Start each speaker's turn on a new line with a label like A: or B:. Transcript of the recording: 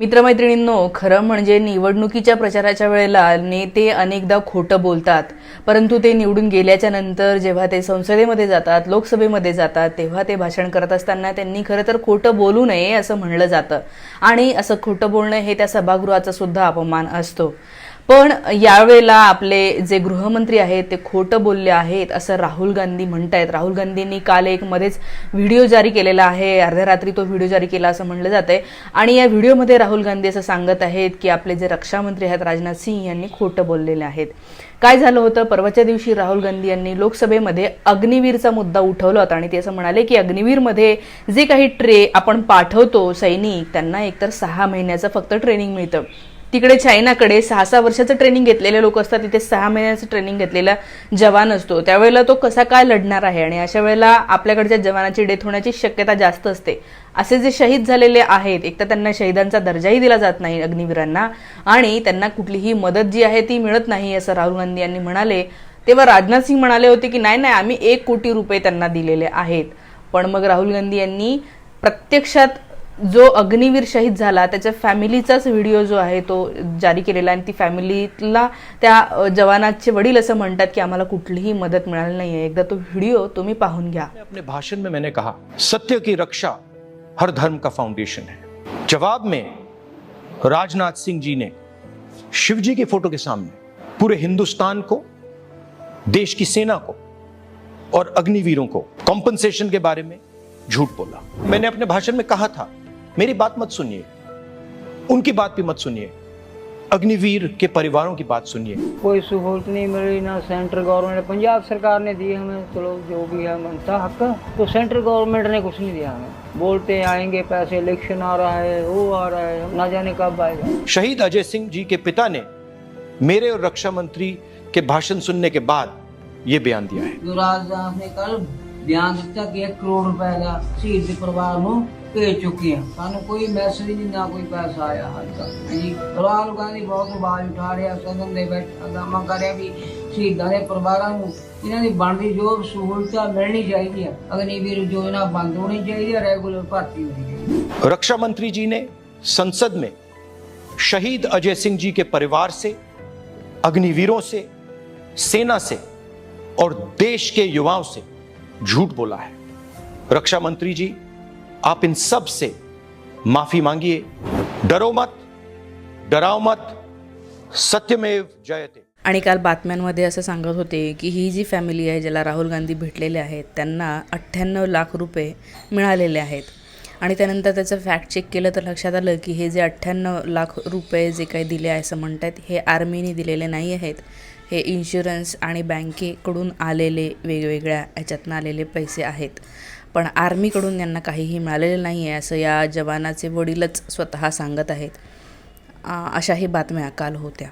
A: मित्रमैत्रिणींनो खरं म्हणजे निवडणुकीच्या प्रचाराच्या वेळेला नेते अनेकदा खोटं बोलतात. परंतु ते निवडून गेल्याच्यानंतर जेव्हा ते संसदेमध्ये जातात लोकसभेमध्ये जातात तेव्हा ते भाषण करत असताना त्यांनी खरं तर खोटं बोलू नये असं म्हणलं जातं. आणि असं खोटं बोलणं हे त्या सभागृहाचा सुद्धा अपमान असतो. पण यावेळेला आपले जे गृहमंत्री आहेत ते खोटं बोलले आहेत असं राहुल गांधी म्हणतायत. राहुल गांधींनी काल एक मध्येच व्हिडिओ जारी केलेला आहे. अर्ध्या रात्री तो व्हिडिओ जारी केला असं म्हणलं जात आहे आणि या व्हिडिओमध्ये राहुल गांधी असं सांगत आहेत की आपले जे रक्षामंत्री आहेत राजनाथ सिंह यांनी खोटं बोललेले आहेत. काय झालं होतं? परवाच्या दिवशी राहुल गांधी यांनी लोकसभेमध्ये अग्निवीरचा मुद्दा उठवला होता आणि ते असं म्हणाले की अग्निवीरमध्ये जे काही ट्रे आपण पाठवतो सैनिक त्यांना एकतर सहा महिन्याचं फक्त ट्रेनिंग मिळतं. तिकडे चायनाकडे सहा सहा वर्षाचं ट्रेनिंग घेतलेले लोक असतात तिथे सहा महिन्याचं ट्रेनिंग घेतलेला जवान असतो. त्यावेळेला तो कसा काय लढणार आहे? आणि अशा वेळेला आपल्याकडच्या जवानाची डेथ होण्याची शक्यता जास्त असते. असे जे शहीद झालेले आहेत एक तर त्यांना शहीदांचा दर्जाही दिला जात नाही अग्निवीरांना आणि त्यांना कुठलीही मदत जी आहे ती मिळत नाही असं राहुल गांधी यांनी म्हणाले. तेव्हा राजनाथ सिंग म्हणाले होते की नाही नाही आम्ही एक कोटी रुपये त्यांना दिलेले आहेत. पण मग राहुल गांधी यांनी प्रत्यक्षात जो अग्निवीर शहीद झाला त्याच्या फॅमिलीचाच व्हिडिओ जो आहे तो जारी केलेला आणि ती फॅमिलीला त्या जवानाचे वडील असं म्हणतात की आम्हाला कुठलीही मदत मिळाली नाही आहे एकदा तो व्हिडिओ तुम्ही पाहून घ्या.
B: अपने भाषण में मैंने कहा सत्य की रक्षा हर धर्म का फाउंडेशन है। जवाब में राजनाथ सिंह जी ने शिवजी के फोटो के सामने पूरे हिंदुस्तान को देश की सेना को और अग्निवीरों को कॉम्पनसेशन के बारे में झूठ बोला। मैंने अपने भाषण में कहा था मेरी बात मत सुनिए। उनकी बात भी मत सुनिए। अग्निवीर के परिवारों की बात सुनिए।
C: कोई सहूलत नहीं मिली ना सेंट्रल गवर्नमेंट पंजाब सरकार ने दी हमें। चलो जो भी है मनता हक। तो सेंट्रल गवर्नमेंट ने कुछ नहीं दिया हमें। बोलते आएँगे पैसे इलेक्शन आ रहा है वो आ रहा है। ना जाने कब आएगा।
B: शहीद अजय सिंह जी के पिता ने मेरे और रक्षा मंत्री के भाषण सुनने के बाद ये बयान दिया है।
C: युवराज ने कल बयान दिया कि एक करोड़ रुपए का शहीद परिवार को भेज चुके हैं। सू कोई मैसेज नहीं, ना कोई पैसा आया हाल तक जी फ़िलहाल कहते बहुत आवाज़ उठा रहे सदन के बैठ, हंगामा कर रहा भी शहीदों के परिवारों को इन्हों की बनती जो सहूलत मिलनी चाहिए अग्निवीर योजना बंद होनी चाहिए रेगुलर भर्ती होनी चाहिए
B: रक्षा मंत्री जी ने संसद में शहीद अजय सिंह जी के परिवार से, अग्निवीरों से, सेना से और देश के युवाओं से झूठ बोला है। रक्षा मंत्री जी आप इन सब से माफी मांगिए। डरो मत डराव मत सत्यमेव जयते।
A: आणि काल बातम्यांमध्ये असं सांगत होते की ही जी फॅमिली आहे ज्याला राहुल गांधी भेटलेले आहेत त्यांना अठ्ठ्याण्णव लाख रुपये मिळालेले आहेत. आणि त्यानंतर त्याचं फॅक्ट चेक केलं तर लक्षात आलं की हे जे अठ्ठ्याण्णव लाख रुपये जे काही दिले आहे असं म्हणतात हे आर्मीने दिलेले नाही आहेत. हे इन्शुरन्स आणि बँकेकडून आलेले वेगवेगळ्या ह्याच्यातनं आलेले पैसे आहेत. पण आर्मीकडून यांना काहीही मिळालेलं नाही आहे असं या जवानाचे वडीलच स्वतः सांगत आहेत. अशाही बातम्या काल होत्या.